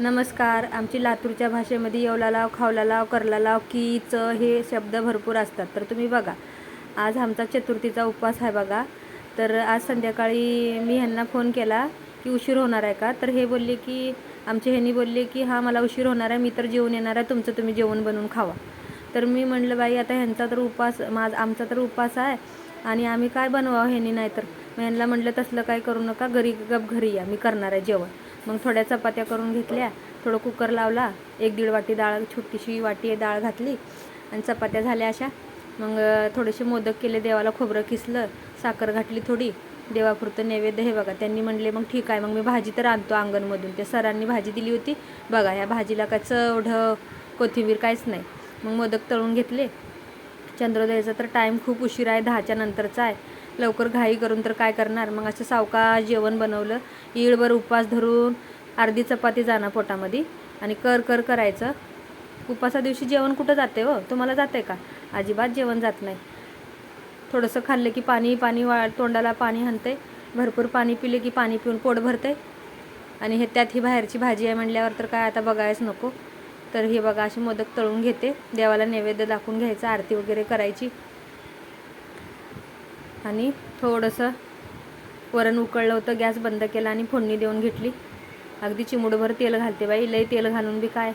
नमस्कार. आमची लातूरच्या भाषेमध्ये येवला लाव खावला लाव करला लाव की च हे शब्द भरपूर असतात. तर तुम्ही बघा. आज आमचा चतुर्थीचा उपवास आहे बघा. तर आज संध्याकाळी मी ह्यांना फोन केला की उशीर होणार आहे का? तर हे बोलले की आमचे ह्यांनी बोलले की हां मला उशीर होणार आहे. मी तर जेवण येणार आहे. तुमचं तुम्ही जेवण बनवून खावा. तर मी म्हणलं बाई आता ह्यांचा तर उपास माझ आमचा तर उपास आहे. आणि आम्ही काय बनवावं ह्यांनी नाही तर मग ह्यांना म्हणलं तसलं काय करू नका. घरी गप घरी या. मी करणार आहे जेवण. मग थोड्या चपात्या करून घेतल्या थोडं कुकर लावला एक दीड वाटी डाळ छोटीशी वाटी डाळ घातली आणि चपात्या झाल्या अशा. मग थोडेसे मोदक केले देवाला खोबरं किसलं साखर घातली थोडी देवापुरतं नैवेद्य हे बघा. त्यांनी म्हणले मग ठीक आहे मग मी भाजी तर आणतो अंगणमधून. त्या सरांनी भाजी दिली होती. बघा ह्या भाजीला काय चव कोथिंबीर काहीच नाही. मग मोदक तळून घेतले. चंद्रोदयाचा तर टाईम खूप उशीर आहे दहाच्या नंतरचा आहे. लवकर घाई करून तर काय करणार? मग असं सावका जेवण बनवलं ईळभर उपवास धरून अर्धी चपाती जाणं पोटामध्ये आणि कर कर करायचं. उपासा दिवशी जेवण कुठं जाते हो? तुम्हाला जाते का? अजिबात जेवण जात नाही. थोडंसं खाल्लं की पाणी पाणी वा तोंडाला पाणी हणते भरपूर पाणी पिले की पाणी पिऊन पोट भरते. आणि हे त्यात ही बाहेरची भाजी आहे म्हणल्यावर तर काय आता बघायच नको. तर हे बघा अशी मोदक तळून घेते. देवाला नैवेद्य दाखवून घ्यायचं आरती वगैरे करायची. आणि थोडंसं वरण उकळलं होतं गॅस बंद केला आणि फोडणी देऊन घेतली. अगदी चिमुडभर तेल घालते बाई लई तेल घालून बी काय?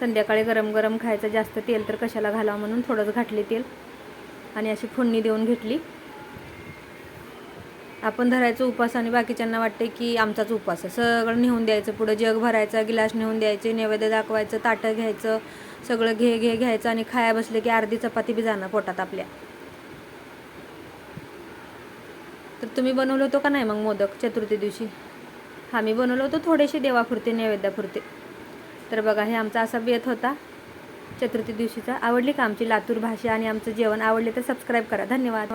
संध्याकाळी गरम गरम खायचं जास्त तेल तर कशाला घालावं म्हणून थोडंच घातले तेल आणि अशी फोडणी देऊन घेतली. आपण धरायचं उपास आणि बाकीच्यांना वाटते की आमचाच उपास आहे. सगळं नेऊन द्यायचं पुढं जग भरायचं गिलास नेऊन द्यायचे नैवेद्य दाखवायचं ताटं घ्यायचं सगळं घे घे घ्यायचं आणि खाया बसले की अर्धी चपाती बी जाणं पोटात आपल्या. तर तुम्ही बनवलं होतं का नाही मग मोदक चतुर्थी दिवशी? हा मी बनवलं होतं थोडेसे देवापुरते नैवेद्यापुरते. तर बघा हे आमचा असा बेत होता चतुर्थी दिवशीचा. आवडली का आमची लातूर भाषा आणि आमचं जेवण? आवडले तर सबस्क्राईब करा. धन्यवाद.